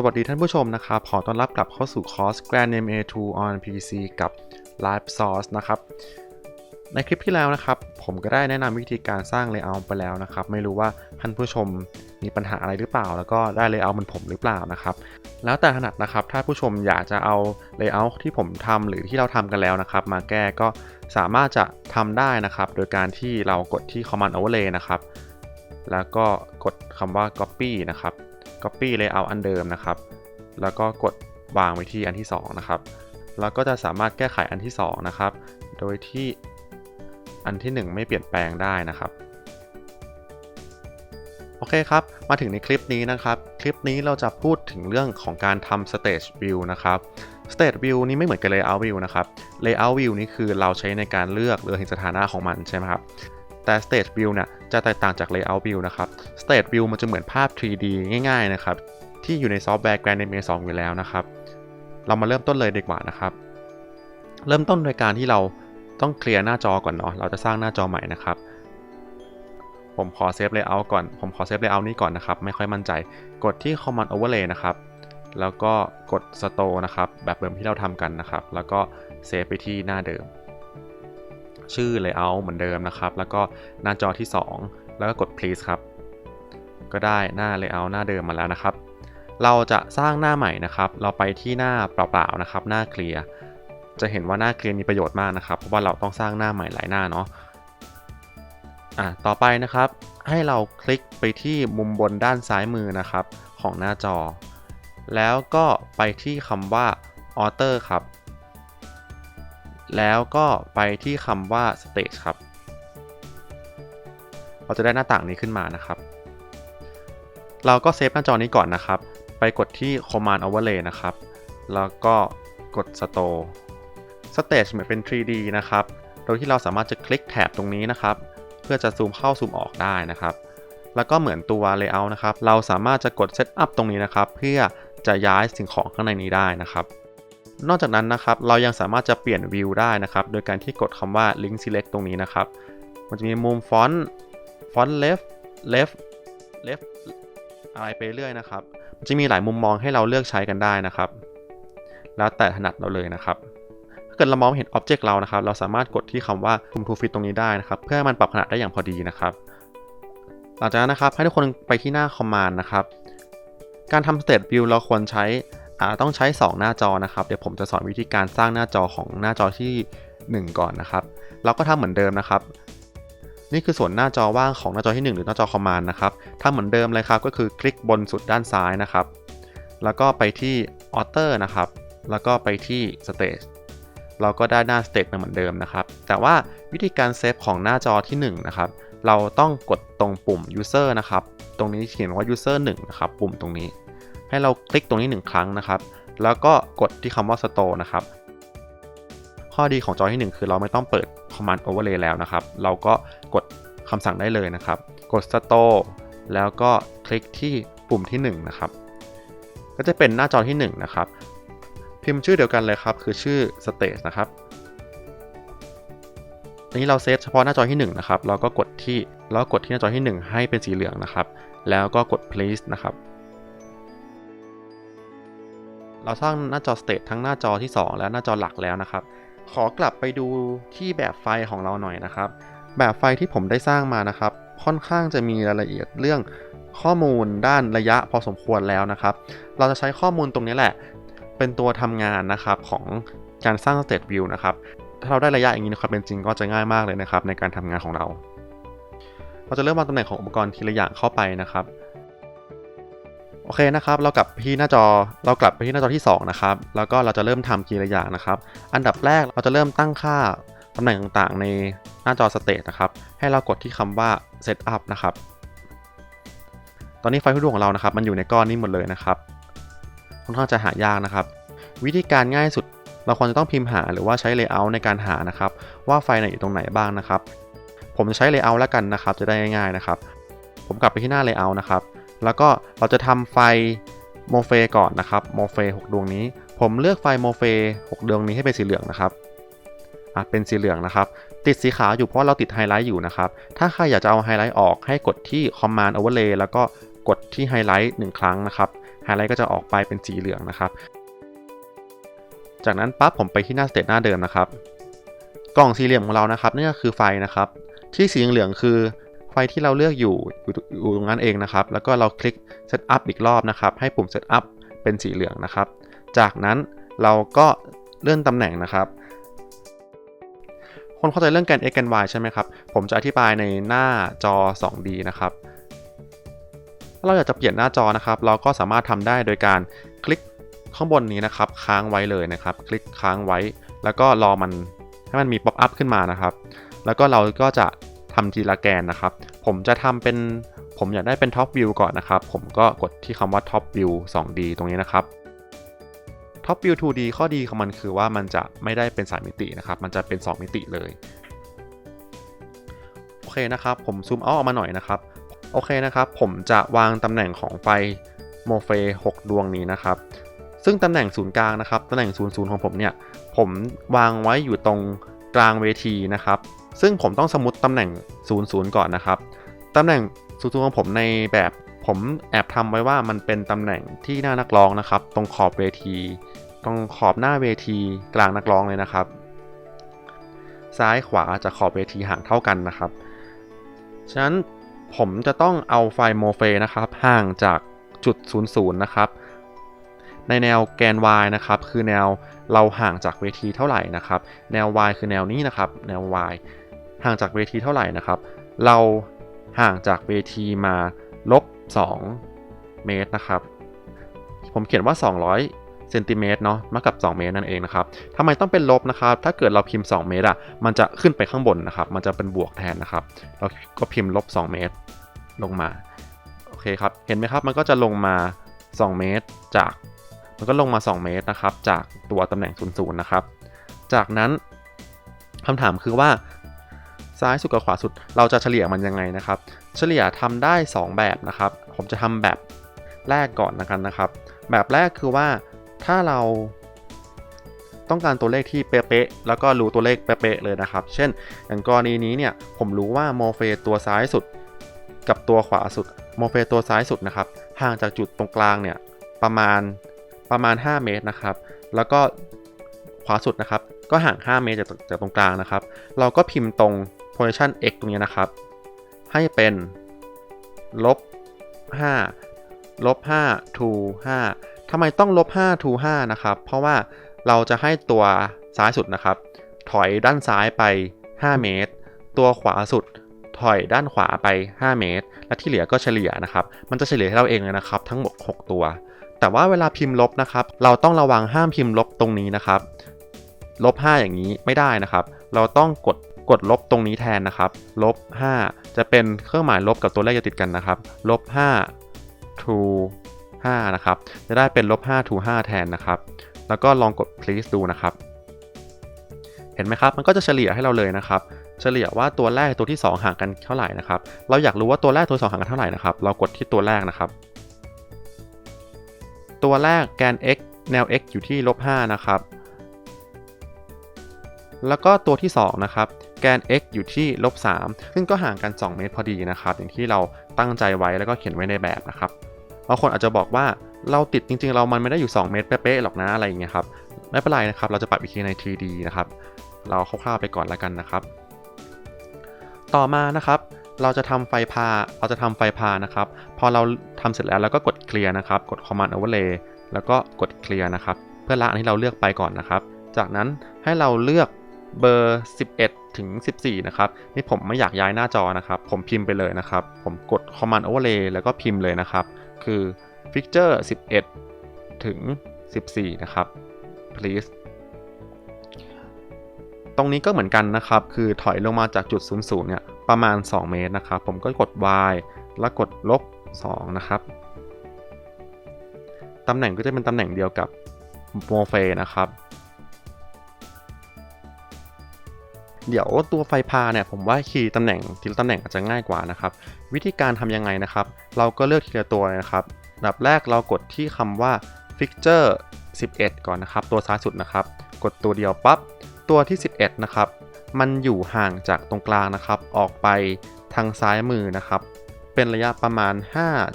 สวัสดีท่านผู้ชมนะครับ ขอต้อนรับกลับเข้าสู่คอร์ส Grand MA2 on PC กับ Live Source นะครับ ในคลิปที่แล้วนะครับ ผมก็ได้แนะนำวิธีการสร้าง Layout ไปแล้วนะครับ ไม่รู้ว่าท่านผู้ชมมีปัญหาอะไรหรือเปล่า แล้วก็ได้ Layout เหมือนผมหรือเปล่านะครับ แล้วแต่ถนัดนะครับ ถ้าผู้ชมอยากจะเอา Layout ที่ผมทำหรือที่เราทำกันแล้วนะครับ มาแก้ก็สามารถจะทำได้นะครับ โดยการที่เรากดที่ Command Overlay นะครับ แล้วก็กดคำว่า Copy นะครับ Copy Layout อันเดิมนะครับ แล้วก็กดวางไว้ที่อันที่ 2 นะครับ แล้วก็จะสามารถแก้ไขอันที่ 2 นะครับ โดยที่อันที่ 1 ไม่เปลี่ยนแปลงได้นะครับ โอเคครับ มาถึงในคลิปนี้นะครับ คลิปนี้เราจะพูดถึงเรื่องของการทำ Stage View นะครับ Stage View นี้ไม่เหมือนกับ Layout View นะครับ Layout View นี่คือเราใช้ในการเลือกหรือเห็นสถานะของมันใช่ไหมครับ แต่ Stage View เนี่ยจะแตกต่างจาก Layout View นะครับ Stage View มันจะเหมือนภาพ 3D ง่ายๆนะครับ ที่อยู่ในซอฟต์แวร์ Grand MA 2อยู่แล้วนะครับ เรามาเริ่มต้นเลยดีกว่านะครับ เริ่มต้นโดยการที่เราต้องเคลียร์หน้าจอก่อนเนาะ เราจะสร้างหน้าจอใหม่นะครับ ผมขอเซฟ Layout ก่อน ผมขอเซฟ Layout นี้ก่อนนะครับ ไม่ค่อยมั่นใจ กดที่ Command Overlay นะครับ แล้วก็กด Store นะครับ แบบเดิมที่เราทำกันนะครับ แล้วก็เซฟไปที่หน้าเดิม ชื่อ Layout เหมือนเดิมนะครับ แล้วก็หน้าจอที่ 2 แล้วก็กด please ครับ ก็ได้หน้า Layout หน้าเดิมมาแล้วนะครับ เราจะสร้างหน้าใหม่นะครับ เราไปที่หน้าเปล่าๆนะครับ หน้าเคลียร์ จะเห็นว่าหน้าเคลียร์มีประโยชน์มากนะครับ เพราะว่าเราต้องสร้างหน้าใหม่หลายหน้าเนาะอะต่อไปนะครับ ให้เราคลิกไปที่มุมบนด้านซ้ายมือนะครับของหน้าจอ แล้วก็ไปที่คำว่า Author ครับ แล้วก็ไปที่คำว่า Stage ครับ เราจะได้หน้าต่างนี้ขึ้นมานะครับ เราก็เซฟหน้าจอนี้ก่อนนะครับ ไปกดที่ Command Overlay นะครับ แล้วก็กด Store Stage เหมือนเป็น 3D นะครับ โดยที่เราสามารถจะคลิกแถบตรงนี้นะครับ เพื่อจะซูมเข้าซูมออกได้นะครับ แล้วก็เหมือนตัว Layout นะครับ เราสามารถจะกด Setup ตรงนี้นะครับ เพื่อจะย้ายสิ่งของข้างในนี้ได้นะครับ นอกจากนั้นนะครับเรายังสามารถจะเปลี่ยนวิวได้นะครับ โดยการที่กดคำว่า Link Select ตรงนี้นะครับ มันจะมีมุมฟอนต์ฟอนต์ left left left อะไรไปเรื่อยนะครับ มันจะมีหลายมุมมองให้เราเลือกใช้กันได้นะครับ แล้วแต่ถนัดเราเลยนะครับถ้าเกิดเรามองเห็น Object เรานะครับ เราสามารถกดที่คำว่า Zoom to Fit ตรงนี้ได้นะครับ เพื่อให้มันปรับขนาดได้อย่างพอดีนะครับ หลังจากนั้นนะครับให้ทุกคนไปที่หน้า Command นะครับ การทำ State View เราควรใช้ ต้องใช้ 2 หน้าจอนะครับ เดี๋ยวผมจะสอนวิธีการสร้างหน้าจอของหน้าจอที่ 1 ก่อนนะครับ เราก็ทำเหมือนเดิมนะครับ นี่คือส่วนหน้าจอว่างของหน้าจอที่ 1 หรือหน้าจอ Command นะครับทำเหมือนเดิมเลยครับ ก็คือคลิกบนสุดด้านซ้ายนะครับ แล้วก็ไปที่ Author นะครับ แล้วก็ไปที่ Stage เราก็ได้หน้า Stage มาเหมือนเดิมนะครับ แต่ว่าวิธีการเซฟของหน้าจอที่ 1 นะครับ เราต้องกดตรงปุ่ม User นะครับ ตรงนี้เขียนว่า User 1 นะครับ ปุ่มตรงนี้ ให้เราคลิกตรงนี้ 1 ครั้งนะครับ แล้วก็กดที่คำว่า Store นะครับ ข้อดีของจอที่ 1 คือเราไม่ต้องเปิด Command Overlay แล้วนะครับ เราก็กดคำสั่งได้เลยนะครับ กด Store แล้วก็คลิกที่ปุ่มที่1นะครับ ก็จะเป็นหน้าจอที่1นะครับ พิมพ์ชื่อเดียวกันเลยครับ คือชื่อ Stage นะครับอันนี้เราเซฟเฉพาะหน้าจอที่1นะครับ เราก็กดที่แล้วกดที่หน้าจอที่ 1 ให้เป็นสีเหลืองนะครับ แล้วก็กด Please นะครับ เราสร้างหน้าจอ State ทั้งหน้าจอที่ 2 และหน้าจอหลักแล้วนะครับ ขอกลับไปดูที่แบบไฟล์ของเราหน่อยนะครับ แบบไฟล์ที่ผมได้สร้างมานะครับ ค่อนข้างจะมีรายละเอียดเรื่องข้อมูลด้านระยะพอสมควรแล้วนะครับ เราจะใช้ข้อมูลตรงนี้แหละ เป็นตัวทำงานนะครับของการสร้าง State View นะครับ ถ้าเราได้ระยะอย่างนี้นะครับเป็นจริงก็จะง่ายมากเลยนะครับในการทำงานของเรา เราจะเริ่มวางตำแหน่งของอุปกรณ์ทีละอย่างเข้าไปนะครับ โอเคนะครับ เรากลับที่หน้าจอ เรากลับไปที่หน้าจอที่ 2 นะครับ แล้วก็เราจะเริ่มทำทีละอย่างนะครับ อันดับแรกเราจะเริ่มตั้งค่าตำแหน่งต่างๆ ในหน้าจอสเตตนะครับ ให้เรากดที่คำว่า setup นะครับ ตอนนี้ไฟล์ทุดวงของเรานะครับ มันอยู่ในก้อนนี้หมดเลยนะครับ ค่อนข้างจะหายากนะครับ วิธีการง่ายสุด เราควรจะต้องพิมพ์หาหรือว่าใช้ layout ในการหานะครับ ว่าไฟล์ไหนอยู่ตรงไหนบ้างนะครับ ผมจะใช้ layout แล้วกันนะครับ จะได้ง่ายๆนะครับ ผมกลับไปที่หน้า layout นะครับ แล้วก็เราจะทำไฟโมเฟก่อนนะครับโมเฟ6ดวงนี้ ผมเลือกไฟโมเฟ6ดวงนี้ให้เป็นสีเหลืองนะครับอะเป็นสีเหลืองนะครับ ติดสีขาวอยู่เพราะเราติดไฮไลท์อยู่นะครับ ถ้าใครอยากจะเอาไฮไลท์ออกให้กดที่ Command Overlay แล้วก็กดที่ไฮไลท์1ครั้งนะครับไฮไลท์ก็จะออกไปเป็นสีเหลืองนะครับ จากนั้นปั๊บผมไปที่หน้าสเตตหน้าเดิมนะครับ กล่องสี่เหลี่ยมของเรานะครับนี่ก็คือไฟนะครับ ที่สีเหลืองคือ ไฟที่เราเลือกอยู่อยู่ตรงนั้นเองนะครับ แล้วก็เราคลิก Setup อีกรอบนะครับ ให้ปุ่ม Setup เป็นสีเหลืองนะครับ จากนั้นเราก็เลื่อนตำแหน่งนะครับ คนเข้าใจเรื่องแกน x แกน y ใช่ไหมครับ ผมจะอธิบายในหน้าจอ 2D นะครับ ถ้าเราอยากจะเปลี่ยนหน้าจอนะครับ เราก็สามารถทำได้โดยการคลิกข้างบนนี้นะครับ ค้างไว้เลยนะครับ คลิกค้างไว้ แล้วก็รอมันให้มันมีป๊อปอัพขึ้นมานะครับ แล้วก็เราก็จะ ทำทีละแกนนะครับ ผมจะทำเป็นผมอยากได้เป็นท็อปวิวก่อนนะครับ ผมก็กดที่คำว่าท็อปวิว 2D ตรงนี้นะครับท็อปวิว 2D ข้อดีของมันคือว่ามันจะไม่ได้เป็น 3 มิตินะครับ มันจะเป็น 2 มิติเลย โอเคนะครับ ผมซูมเอาออกมาหน่อยนะครับ โอเคนะครับ ผมจะวางตำแหน่งของไฟโมเฟ6ดวงนี้นะครับ ซึ่งตำแหน่งศูนย์กลางนะครับ ตำแหน่ง00ของผมเนี่ย ผมวางไว้อยู่ตรงกลางเวทีนะครับ ซึ่งผมต้องสมมติตำแหน่ง 00 ก่อนนะครับตำแหน่ง00ของผมในแบบผมแอบทำไว้ว่ามันเป็นตำแหน่งที่หน้านักร้องนะครับ ตรงขอบเวที ตรงขอบหน้าเวทีกลางนักร้องเลยนะครับ ซ้ายขวาจะขอบเวทีห่างเท่ากันนะครับ ฉะนั้นผมจะต้องเอาไฟโมเฟนะครับห่างจากจุด 00 นะครับ ในแนวแกน y นะครับ คือแนวเราห่างจากเวทีเท่าไหร่นะครับ แนว y คือแนวนี้นะครับ แนว y ห่างจากเวทีเท่าไหร่นะครับ เราห่างจากเวทีมาลบ 2 เมตรนะครับ ผมเขียนว่า 200เซนติเมตรเนาะมากับ 2 เมตรนั่นเองนะครับทำไมต้องเป็นลบนะครับ ถ้าเกิดเราพิมพ์ 2 เมตรอะ มันจะขึ้นไปข้างบนนะครับ มันจะเป็นบวกแทนนะครับ เราก็พิมพ์ลบ 2 เมตรลงมา โอเคครับ เห็นไหมครับ มันก็จะลงมา 2 เมตรจาก มันก็ลงมา 2 เมตรนะครับ จากตัวตำแหน่ง00นะครับ จากนั้นคำถามคือว่า ซ้ายสุดกับขวาสุด เราจะเฉลี่ยมันยังไงนะครับ เฉลี่ยทำได้ 2 แบบนะครับ ผมจะทำแบบแรกก่อนนะครับนะครับ แบบแรกคือว่าถ้าเราต้องการตัวเลขที่เป๊ะๆ แล้วก็รู้ตัวเลขเป๊ะๆ เลยนะครับ เช่น อย่างกรณีนี้เนี่ย ผมรู้ว่าโมเฟตัวซ้ายสุด กับตัวขวาสุด โมเฟตัวซ้ายสุดนะครับ ห่างจากจุดตรงกลางเนี่ย ประมาณ ประมาณ 5 เมตรนะครับ แล้วก็ขวาสุดนะครับ ก็ห่าง 5 เมตรจากจากตรงกลางนะครับ เราก็พิมพ์ตรง position x ตรงนี้นะครับ ให้เป็นลบ5ลบ5 to 5ทำไมต้องลบ5 to 5นะครับ เพราะว่าเราจะให้ตัวซ้ายสุดนะครับ ถอยด้านซ้ายไป 5 เมตร ตัวขวาสุดถอยด้านขวาไป 5 เมตร และที่เหลือก็เฉลี่ยนะครับ มันจะเฉลี่ยให้เราเองเลยนะครับ ทั้งหมด 6 ตัว แต่ว่าเวลาพิมพ์ลบนะครับ เราต้องระวังห้ามพิมพ์ลบตรงนี้นะครับ ลบ 5 อย่างนี้ไม่ได้นะครับ เราต้องกด กดลบตรงนี้แทนนะครับลบ5จะเป็นเครื่องหมายลบกับตัวเลขจะติดกันนะครับลบ5 to 5นะครับ จะได้เป็นลบ5 to 5แทนนะครับ แล้วก็ลองกด please ดูนะครับ เห็นไหมครับ มันก็จะเฉลี่ยให้เราเลยนะครับ เฉลี่ยว่าตัวแรกตัวที่ 2 ห่างกันเท่าไหร่นะครับ เราอยากรู้ว่าตัวแรกตัวสองห่างกันเท่าไหร่นะครับ เรากดที่ตัวแรกนะครับ ตัวแรกแกน x แนว x อยู่ที่ลบ5นะครับ แล้วก็ตัวที่ 2 นะครับ แกน x อยู่ที่ลบ3ซึ่งก็ห่างกัน 2 เมตรพอดีนะครับ อย่างที่เราตั้งใจไว้แล้วก็เขียนไว้ในแบบนะครับบางคนอาจจะบอกว่าเราติดจริงๆ เรามันไม่ได้อยู่ 2 เมตรเป๊ะๆหรอกนะอะไรอย่างเงี้ยครับไม่เป็นไรนะครับ เราจะปรับอีกทีใน 3D นะครับ เราคร่าวๆไปก่อนแล้วกันนะครับ ต่อมานะครับเราจะทำไฟพา เราจะทำไฟพานะครับ พอเราทำเสร็จแล้วเราก็กดเคลียร์นะครับ กด Command Overlay แล้วก็กดเคลียร์นะครับ เพื่อละอันที่เราเลือกไปก่อนนะครับ จากนั้นให้เราเลือกเบอร์ 11 ถึง 14 นะครับ นี่ผมไม่อยากย้ายหน้าจอนะครับ ผมพิมพ์ไปเลยนะครับ ผมกด Command Overlay แล้วก็พิมพ์เลยนะครับ คือ Fixture 11 ถึง 14 นะครับ please ตรงนี้ก็เหมือนกันนะครับ คือถอยลงมาจากจุด 00 เนี่ย ประมาณ 2 เมตรนะครับ ผมก็กด y แล้วกดลบ 2 นะครับ ตำแหน่งก็จะเป็นตำแหน่งเดียวกับโมเฟนะครับ เดี๋ยวตัวไฟพาเนี่ยผมว่าคีย์ตำแหน่งทีละตำแหน่งอาจจะง่ายกว่านะครับ วิธีการทำยังไงนะครับ เราก็เลือกทีละตัวนะครับอันดับแรกเรากดที่คำว่า fixture 11 ก่อนนะครับ ตัวซ้ายสุดนะครับ กดตัวเดียวปั๊บตัวที่ 11 นะครับ มันอยู่ห่างจากตรงกลางนะครับ ออกไปทางซ้ายมือนะครับ เป็นระยะประมาณ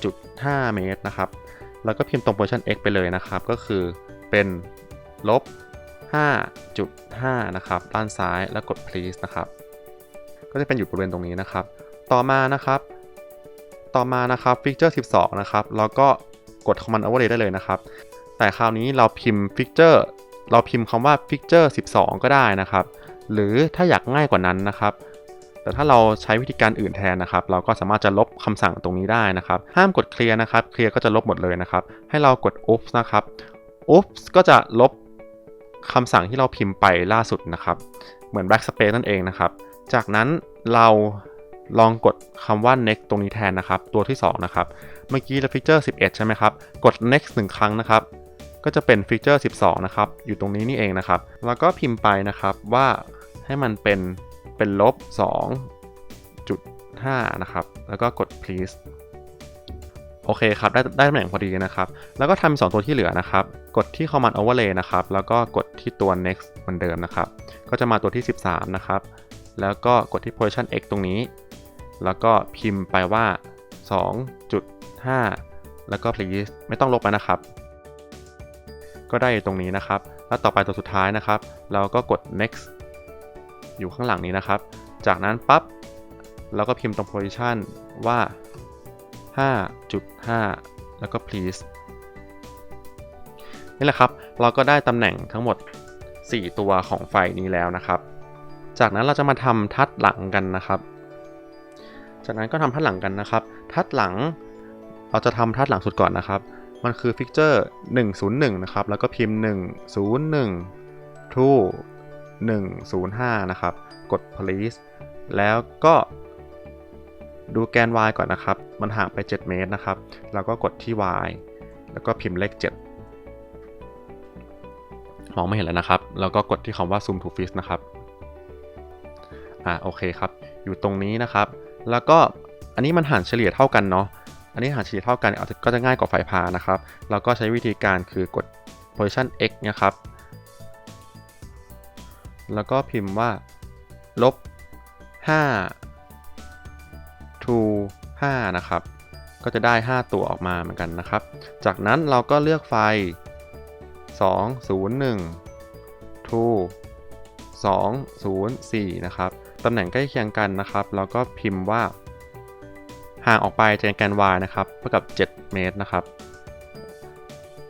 5.5 เมตรนะครับ แล้วก็พิมพ์ตรง position x ไปเลยนะครับ ก็คือเป็นลบ 5.5 นะครับ ด้านซ้ายแล้วกด please นะครับ ก็จะเป็นอยู่บริเวณตรงนี้นะครับ ต่อมานะครับ ต่อมานะครับ feature 12 นะครับ แล้วก็กด command overlay ได้เลยนะครับ แต่คราวนี้เราพิมพ์ feature เราพิมพ์คำว่า feature 12 ก็ได้นะครับ หรือถ้าอยากง่ายกว่านั้นนะครับแต่ถ้าเราใช้วิธีการอื่นแทนนะครับ เราก็สามารถจะลบคำสั่งตรงนี้ได้นะครับ ห้ามกด clear นะครับ clear ก็จะลบหมดเลยนะครับ ให้เรากด oops นะครับ oops ก็จะลบ คำสั่งที่เราพิมพ์ไปล่าสุดนะครับ เหมือน backspace นั่นเองนะครับ จากนั้นเราลองกดคำว่า next ตรงนี้แทนนะครับ ตัวที่ 2 นะครับ เมื่อกี้เรา feature 11 ใช่ไหมครับ กด next 1 ครั้งนะครับ ก็จะเป็น feature 12 นะครับ อยู่ตรงนี้นี่เองนะครับ แล้วก็พิมพ์ไปนะครับว่าให้มันเป็นเป็นลบ2.5 นะครับ แล้วก็กด please โอเคครับ ได้ได้ตำแหน่งพอดีนะครับ แล้วก็ทำสองตัวที่เหลือนะครับ กดที่ command overlay นะครับ แล้วก็กดที่ตัว next เหมือนเดิมนะครับ ก็จะมาตัวที่ 13 นะครับ แล้วก็กดที่ position x ตรงนี้ แล้วก็พิมพ์ไปว่า 2.5 แล้วก็ please ไม่ต้องลบแล้วนะครับ ก็ได้ตรงนี้นะครับ แล้วต่อไปตัวสุดท้ายนะครับ เราก็กด next อยู่ข้างหลังนี้นะครับ จากนั้นปั๊บ เราก็พิมพ์ตรง position ว่า 5.5 แล้วก็ please นี่แหละครับ เราก็ได้ตำแหน่งทั้งหมด 4 ตัวของไฟนี้แล้วนะครับ จากนั้นเราจะมาทำทัดหลังกันนะครับ จากนั้นก็ทำทัดหลังกันนะครับ ทัดหลัง เราจะทำทัดหลังสุดก่อนนะครับ มันคือฟิกเจอร์101 นะครับ แล้วก็พิมพ์ 101 to 105 นะครับ กด please แล้วก็ ดูแกน y ก่อนนะครับ มันห่างไป 7 เมตรนะครับแล้วก็กดที่ y แล้วก็พิมพ์เลข 7 มองไม่เห็นแล้วนะครับ แล้วก็กดที่คำว่า zoom to fit นะครับ อ่าโอเคครับ อยู่ตรงนี้นะครับ แล้วก็อันนี้มันหารเฉลี่ยเท่ากันเนาะ อันนี้หารเฉลี่ยเท่ากันอาก็จะง่ายกว่าไฟพานะครับ เราก็ใช้วิธีการคือกด position x นะครับ แล้วก็พิมพ์ว่าลบ5 to 5นะครับ ก็จะได้ 5 ตัวออกมาเหมือนกันนะครับ จากนั้นเราก็เลือกไฟ 201 to 204 นะครับตำแหน่งใกล้เคียงกันนะครับแล้วก็พิมพ์ว่าห่างออกไปจากแกน y นะครับเท่ากับ 7 เมตรนะครับ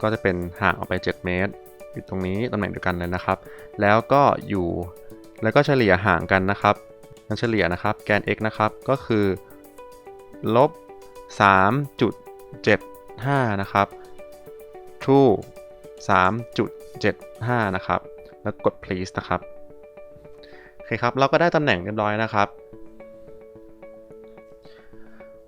ก็จะเป็นห่างออกไป 7 เมตร อยู่ตรงนี้ตำแหน่งเดียวกันเลยนะครับ แล้วก็อยู่แล้วก็เฉลี่ยห่างกันนะครับมันเฉลี่ยนะครับแกน x นะครับก็คือ ลบ 3.75 นะครับ to 3.75 นะครับ แล้วกด please นะครับ โอเคครับ เราก็ได้ตำแหน่งเรียบร้อยนะครับ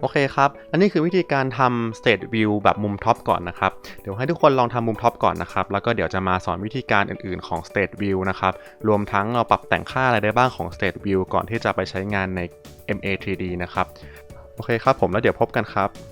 โอเคครับและนี่คือวิธีการทำ state view แบบมุมท็อปก่อนนะครับ เดี๋ยวให้ทุกคนลองทำมุมท็อปก่อนนะครับ แล้วก็เดี๋ยวจะมาสอนวิธีการอื่นๆของ state view นะครับ รวมทั้งเราปรับแต่งค่าอะไรได้บ้างของ state view ก่อนที่จะไปใช้งานใน MA3D นะครับ โอเคครับผมแล้วเดี๋ยวพบกันครับ